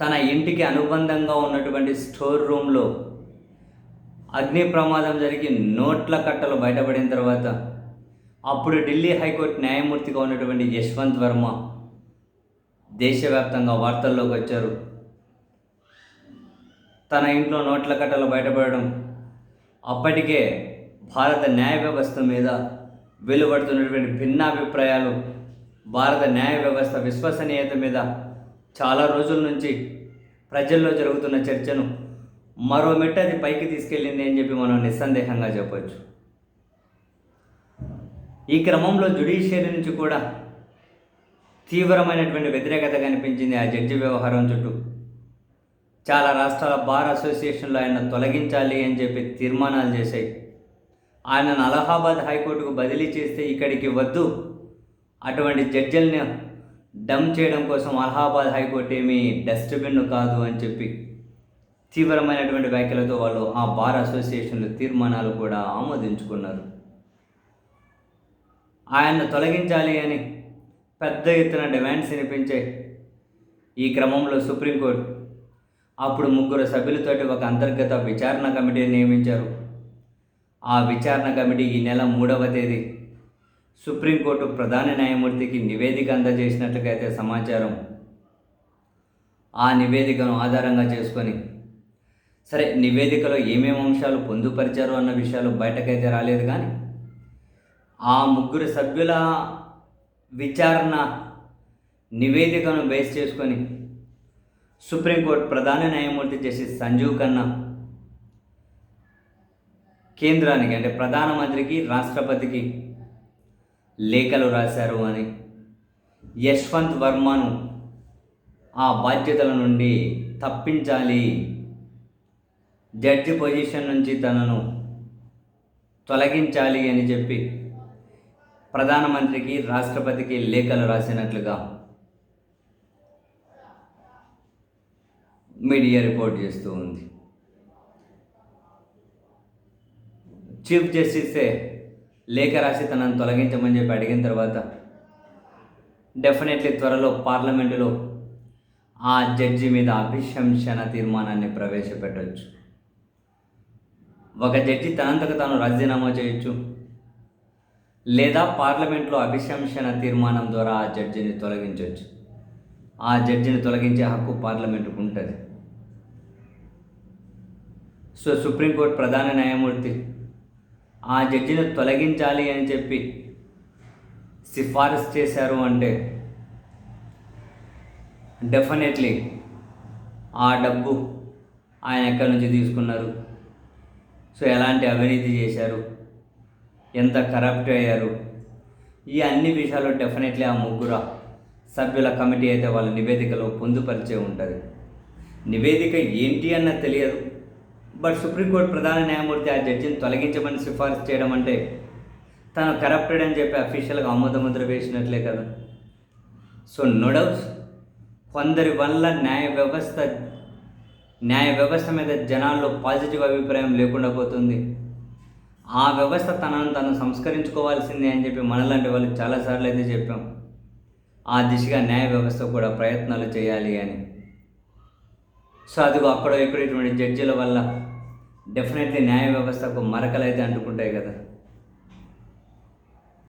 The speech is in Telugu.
తన ఇంటికి అనుబంధంగా ఉన్నటువంటి స్టోర్ రూమ్లో అగ్ని ప్రమాదం జరిగి నోట్ల కట్టలు బయటపడిన తర్వాత అప్పుడు ఢిల్లీ హైకోర్టు న్యాయమూర్తిగా ఉన్నటువంటి యశ్వంత్ వర్మ దేశవ్యాప్తంగా వార్తల్లోకి వచ్చారు. తన ఇంట్లో నోట్ల కట్టలు బయటపడడం అప్పటికే భారత న్యాయ వ్యవస్థ మీద వెలువడుతున్నటువంటి భిన్నాభిప్రాయాలు భారత న్యాయ వ్యవస్థ విశ్వసనీయత మీద చాలా రోజుల నుంచి ప్రజల్లో జరుగుతున్న చర్చను మరో మెట్ట అది పైకి తీసుకెళ్ళింది అని చెప్పి మనం నిస్సందేహంగా చెప్పవచ్చు ఈ క్రమంలో జుడిషియరీ నుంచి కూడా తీవ్రమైనటువంటి వ్యతిరేకత కనిపించింది ఆ జడ్జి వ్యవహారం చుట్టూ. చాలా రాష్ట్రాల బార్ అసోసియేషన్లు ఆయన తొలగించాలి అని చెప్పి తీర్మానాలు చేశాయి. ఆయనను అలహాబాద్ హైకోర్టుకు బదిలీ చేస్తే ఇక్కడికి వద్దు. అటువంటి జడ్జిల్ని డమ్ చేయడం కోసం అలహాబాద్ హైకోర్టు ఏమీ డస్ట్బిన్ కాదు అని చెప్పి తీవ్రమైనటువంటి వ్యాఖ్యలతో వాళ్ళు ఆ బార్ అసోసియేషన్లు తీర్మానాలు కూడా ఆమోదించుకున్నారు. ఆయన్ను తొలగించాలి అని పెద్ద ఎత్తున డిమాండ్స్ వినిపించాయి ఈ క్రమంలో సుప్రీంకోర్టు అప్పుడు ముగ్గురు సభ్యులతోటి ఒక అంతర్గత విచారణ కమిటీని నియమించారు. ఆ విచారణ కమిటీ ఈ నెల మూడవ తేదీ సుప్రీంకోర్టు ప్రధాన న్యాయమూర్తికి నివేదిక అందజేసినట్లుగైతే సమాచారం. ఆ నివేదికను ఆధారంగా చేసుకొని సరే నివేదికలో ఏమేమి అంశాలు పొందుపరిచారు అన్న విషయాలు బయటకైతే రాలేదు కానీ ఆ ముగ్గురు సభ్యుల విచారణ నివేదికను బేస్ చేసుకొని సుప్రీంకోర్టు ప్రధాన న్యాయమూర్తి జస్టిస్ సంజీవ్ ఖన్నా కేంద్రానికి అంటే ప్రధానమంత్రికి రాష్ట్రపతికి లేఖలు రాశారు అని. యశ్వంత్ వర్మను ఆ బాధ్యతల నుండి తప్పించాలి. జడ్జి పొజిషన్ నుంచి తనను తొలగించాలి అని చెప్పి ప్రధానమంత్రికి రాష్ట్రపతికి లేఖలు రాసినట్లుగా మీడియా రిపోర్ట్ చేస్తూ ఉంది. చీఫ్ జస్టిసే లేఖ రాసి తనను తొలగించమని చెప్పి అడిగిన తర్వాత డెఫినెట్లీ త్వరలో పార్లమెంటులో ఆ జడ్జి మీద అభిశంసన తీర్మానాన్ని ప్రవేశపెట్టవచ్చు ఒక జడ్జి తనంతకు తాను రాజీనామా చేయొచ్చు. లేదా పార్లమెంట్లో అభిశంసన తీర్మానం ద్వారా ఆ జడ్జిని తొలగించవచ్చు ఆ జడ్జిని తొలగించే హక్కు పార్లమెంటుకు ఉంటుంది సో సుప్రీంకోర్టు ప్రధాన న్యాయమూర్తి ఆ జడ్జిని తొలగించాలి అని చెప్పి సిఫారసు చేశారు అంటే డెఫినెట్లీ ఆ డబ్బు ఆయన ఎక్కడి నుంచి తీసుకున్నారు? సో ఎలాంటి అవినీతి చేశారు? ఎంత కరప్ట్ అయ్యారు? ఈ అన్ని విషయాలు డెఫినెట్లీ ఆ ముగ్గురు సభ్యుల కమిటీ అయితే వాళ్ళ నివేదికలో పొందుపరిచే ఉంటుంది. నివేదిక ఏంటి అన్నది తెలియదు. బట్ సుప్రీంకోర్టు ప్రధాన న్యాయమూర్తి ఆ జడ్జిని తొలగించమని సిఫార్సు చేయడం అంటే తను కరప్టెడ్ అని చెప్పి అఫీషియల్గా ఆమోదముద్ర వేసినట్లే కదా. So no doubts. కొందరి వల్ల న్యాయ వ్యవస్థ న్యాయ వ్యవస్థ మీద జనాల్లో పాజిటివ్ అభిప్రాయం లేకుండా పోతుంది. ఆ వ్యవస్థ తనను తను సంస్కరించుకోవాల్సిందే అని చెప్పి మనలాంటి వాళ్ళు చాలాసార్లు అయితే చెప్పాం. ఆ దిశగా న్యాయ వ్యవస్థ కూడా ప్రయత్నాలు చేయాలి అని. సో అదిగో అక్కడ ఇక్కడ ఇటువంటి జడ్జీల వల్ల డెఫినెట్లీ న్యాయ వ్యవస్థకు మరకలు అయితే అంటుకుంటాయి కదా.